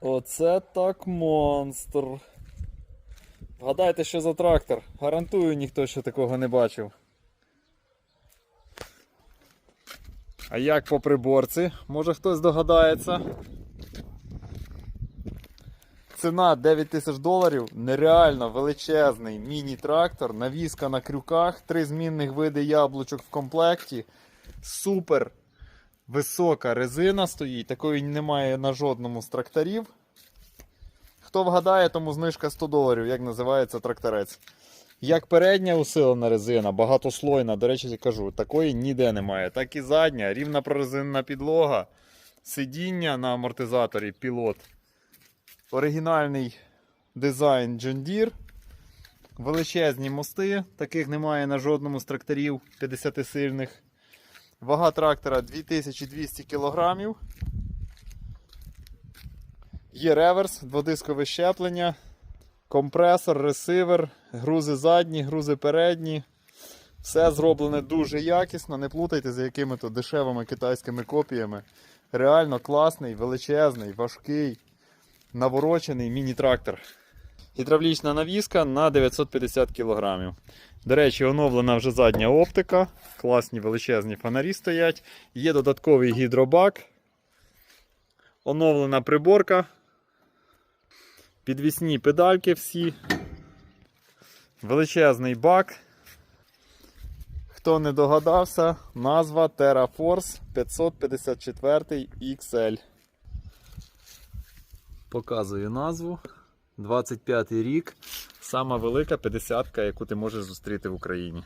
Оце так монстр. Вгадайте, що за трактор. Гарантую, ніхто ще такого не бачив. А як по приборці? Може хтось догадається? Ціна 9 тисяч доларів. Нереально величезний міні-трактор, навіска на крюках, три змінних види яблучок в комплекті. Супер висока резина стоїть, такої немає на жодному з тракторів. Хто вгадає, тому знижка 100 доларів, як називається тракторець. Як передня усилена резина, багатослойна, до речі, кажу, такої ніде немає. Так і задня, рівна прорезинена підлога, сидіння на амортизаторі, пілот. Оригінальний дизайн John Deere. Величезні мости, таких немає на жодному з тракторів 50-сильних. Вага трактора 2200 кг. Є реверс, дводискове щеплення, компресор, ресивер, грузи задні, грузи передні. Все зроблене дуже якісно. Не плутайте за якими-то дешевими китайськими копіями. Реально класний, величезний, важкий, наворочений міні-трактор. Гідравлічна навіска на 950 кг. До речі, оновлена вже задня оптика. Класні величезні фонарі стоять. Є додатковий гідробак. Оновлена приборка. Підвісні педальки всі. Величезний бак. Хто не догадався, назва TerraForce 554 XL. Показую назву. 25 рік. Сама велика 50-ка, яку ти можеш зустріти в Україні.